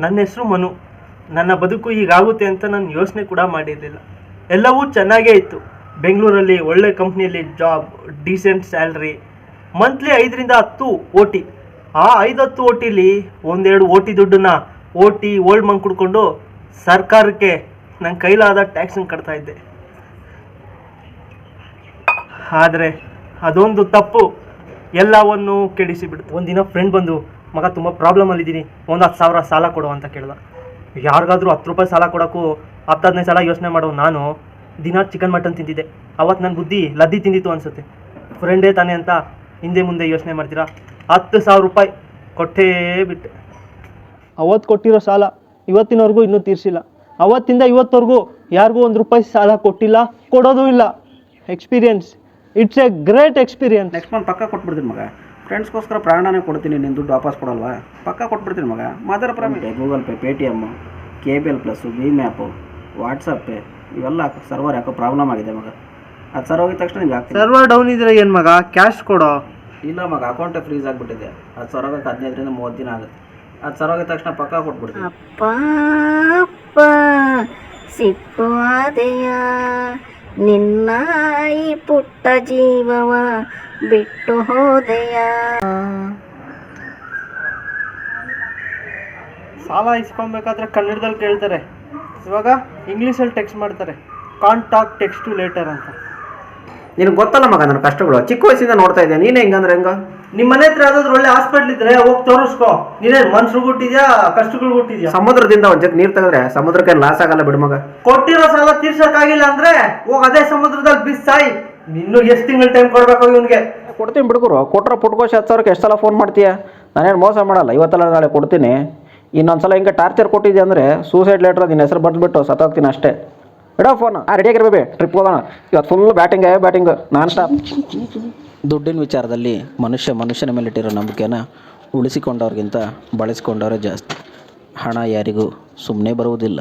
ನನ್ನ ಹೆಸರು ಮನು. ನನ್ನ ಬದುಕು ಹೀಗಾಗುತ್ತೆ ಅಂತ ನಾನು ಯೋಚನೆ ಕೂಡ ಮಾಡಿರಲಿಲ್ಲ. ಎಲ್ಲವೂ ಚೆನ್ನಾಗೇ ಇತ್ತು. ಬೆಂಗಳೂರಲ್ಲಿ ಒಳ್ಳೆ ಕಂಪ್ನಿಯಲ್ಲಿ ಜಾಬ್ ಡೀಸೆಂಟ್ ಸ್ಯಾಲ್ರಿ ಮಂತ್ಲಿ ಐದರಿಂದ ಹತ್ತು ಓ ಟಿ ಆ ಐದು ಹತ್ತು ಓ ಟಿಲಿ ಒಂದೆರಡು ಓ ಟಿ ದುಡ್ಡನ್ನ ಓ ಟಿ ಓಲ್ಡ್ ಮಂಗ್ ಕುಡ್ಕೊಂಡು ಸರ್ಕಾರಕ್ಕೆ ನನ್ನ ಕೈಲಾದ ಟ್ಯಾಕ್ಸನ್ನು ಕಟ್ತಾ ಇದ್ದೆ. ಆದರೆ ಅದೊಂದು ತಪ್ಪು. ಎಲ್ಲವನ್ನು ಕೆಡಿಸಿಬಿಡ್ತು. ಒಂದಿನ ಫ್ರೆಂಡ್ ಬಂದು ಮಗ ತುಂಬ ಪ್ರಾಬ್ಲಮಲ್ಲಿದ್ದೀನಿ ಒಂದು ಹತ್ತು ಸಾವಿರ ಸಾಲ ಕೊಡು ಅಂತ ಕೇಳ್ದ. ಯಾರಿಗಾದ್ರೂ ಹತ್ತು ರೂಪಾಯಿ ಸಾಲ ಕೊಡೋಕ್ಕೂ ಹತ್ತು ಹದಿನೈದು ಸಲ ಯೋಚನೆ ಮಾಡೋ ನಾನು ದಿನ ಚಿಕನ್ ಮಟನ್ ತಿಂತಿದ್ದೆ. ಅವತ್ತು ನನ್ನ ಬುದ್ಧಿ ಲದ್ದಿ ತಿಂದಿತ್ತು ಅನಿಸುತ್ತೆ. ಫ್ರೆಂಡೇ ತಾನೇ ಅಂತ ಹಿಂದೆ ಮುಂದೆ ಯೋಚನೆ ಮಾಡ್ತೀರಾ? ಹತ್ತು ಸಾವಿರ ರೂಪಾಯಿ ಕೊಟ್ಟೇ ಬಿಟ್ಟೆ. ಅವತ್ತು ಕೊಟ್ಟಿರೋ ಸಾಲ ಇವತ್ತಿನವರೆಗೂ ಇನ್ನೂ ತೀರಿಸಿಲ್ಲ. ಅವತ್ತಿಂದ ಇವತ್ತವರೆಗೂ ಯಾರಿಗೂ ಒಂದು ರೂಪಾಯಿ ಸಾಲ ಕೊಟ್ಟಿಲ್ಲ ಕೊಡೋದು ಇಲ್ಲ. Experience it's a great experience next month ಪಕ್ಕ ಕೊಟ್ಬಿಡ್ತೀನಿ ಮಗ. ಫ್ರೆಂಡ್ಸ್ಗೋಸ್ಕರ ಪ್ರಾಣನೇ ಕೊಡ್ತೀನಿ ನಿನ್ನ ದುಡ್ಡು ವಾಪಸ್ ಕೊಡಲ್ವಾ? ಪಕ್ಕ ಕೊಟ್ಬಿಡ್ತೀನಿ ಮಗ. Mother ಪ್ರಮೇ Google Pay Paytm K B L plus Bhim app WhatsApp Pay ಇವೆಲ್ಲ ಸರ್ವರ್ ಯಾಕೋ ಪ್ರಾಬ್ಲಮ್ ಆಗಿದೆ ಮಗ. ಅದು ಸರ್ ಹೋಗಿದ ತಕ್ಷಣ ನಿಮ್ಗೆ ಹಾಕ್ತೀನಿ. ಸರ್ವರ್ ಡೌನ್ ಇದ್ರೆ ಏನು ಮಗ? ಕ್ಯಾಶ್ ಕೊಡೋ? ಇಲ್ಲ ಮಗ ಅಕೌಂಟೇ ಫ್ರೀಸ್ ಆಗಿಬಿಟ್ಟಿದೆ. ಅದು ಸರ್ ಹೋಗಕ್ಕೆ ಹದಿನೈದರಿಂದ ಮೂವತ್ತು ದಿನ ಆಗುತ್ತೆ. ಅದು ಸರ್ ಹೋಗಿದ ತಕ್ಷಣ ಪಕ್ಕ ಕೊಟ್ಬಿಡ್ತೀನಿ. ಅಪ್ಪ ಅಪ್ಪ ಸಿಟ್ಟು ಆದೆಯ ನಿನ್ನ ಈ ಪುಟ್ಟ ಜೀವವ ಬಿಟ್ಟು ಹೋದೆಯ. ಸಾಲ ಇಸ್ಕೊಬೇಕಾದ್ರೆ ಕನ್ನಡದಲ್ಲಿ ಕೇಳ್ತಾರೆ. ಇವಾಗ ಇಂಗ್ಲೀಷಲ್ಲಿ ಟೆಕ್ಸ್ಟ್ ಮಾಡ್ತಾರೆ. ಕಾಂಟಾಕ್ಟ್ ಟೆಕ್ಸ್ಟ್ ಟು ಲೇಟರ್ ಅಂತ. ನಿನಗೆ ಗೊತ್ತಲ್ಲ ಮಗ ನನ್ನ ಕಷ್ಟಗಳು. ಚಿಕ್ಕ ವಯಸ್ಸಿಂದ ನೋಡ್ತಾ ಇದ್ದೆ ನೀನೇ ಹೆಂಗಂದ್ರೆ ಹೆಂಗ? ನಿಮ್ಮ ಮನೆ ಹತ್ರ ಯಾವ್ದಾದ್ರು ಒಳ್ಳೆ ಹಾಸ್ಪಿಟ್ಲ್ ಇದ್ರೆ ಹೋಗಿ ತೋರಿಸ್ಕೊ. ನೀನೇ ಮನ್ಸು ಹುಟ್ಟಿದ್ಯಾ ಕಷ್ಟಗಳು ಹುಟ್ಟಿದ್ಯಾ? ಸಮುದ್ರದಿಂದ ಒಂದು ಜಗ್ ನೀರು ತೆಗೆದ್ರೆ ಸಮುದ್ರಕ್ಕೆ ಲಾಸ್ ಆಗಲ್ಲ ಬಿಡು ಮಗ. ಕೊಟ್ಟಿರೋ ಸಾಲ ತೀರ್ಸಕ್ಕಾಗಿಲ್ಲ ಅಂದ್ರೆ ಹೋಗ್ ಅದೇ ಸಮುದ್ರದಲ್ಲಿ ಬಿಸ್ ಸಾಯಿ ಇನ್ನು ಎಷ್ಟು ತಿಂಗಳ ಟೈಮ್ ಕೊಡ್ಬೇಕು ಇವನಿಗೆ? ಕೊಡ್ತೀನಿ ಬಿಡ್ಕೋರು ಕೊಟ್ರೆ ಪುಟ್ಕೋಶ್ ಹತ್ತು ಸಾವಿರಕ್ಕೆ ಎಷ್ಟು ಸಲ ಫೋನ್ ಮಾಡ್ತೀಯ? ನಾನೇನು ಮೋಸ ಮಾಡಲ್ಲ. ಇವತ್ತೆಲ್ಲ ನಾಳೆ ಕೊಡ್ತೀನಿ. ಇನ್ನೊಂದು ಸಲ ಹಿಂಗೆ ಟಾರ್ಚರ್ ಕೊಟ್ಟಿದ್ದೆ ಅಂದರೆ ಸೂಸೈಡ್ ಲೆಟ್ರ್ ನಿನ್ನ ಹೆಸರು ಬರೆದ್ಬಿಟ್ಟು ಸತ್ತೋಗ್ತೀನಿ ಅಷ್ಟೇ. ಬಿಡ ಫೋನ್ ಆ ರೆಡಿ ಆಗಿರ್ಬೇಕು ಟ್ರಿಪ್ ಹೋಗೋಣ. ಇವತ್ತು full batting batting non stop ದುಡ್ಡಿನ ವಿಚಾರದಲ್ಲಿ ಮನುಷ್ಯ ಮನುಷ್ಯನ ಮೇಲಿಟ್ಟಿರೋ ನಂಬಿಕೆನ ಉಳಿಸಿಕೊಂಡವ್ರಿಗಿಂತ ಬಳಸಿಕೊಂಡವರೇ ಜಾಸ್ತಿ. ಹಣ ಯಾರಿಗೂ ಸುಮ್ಮನೆ ಬರುವುದಿಲ್ಲ.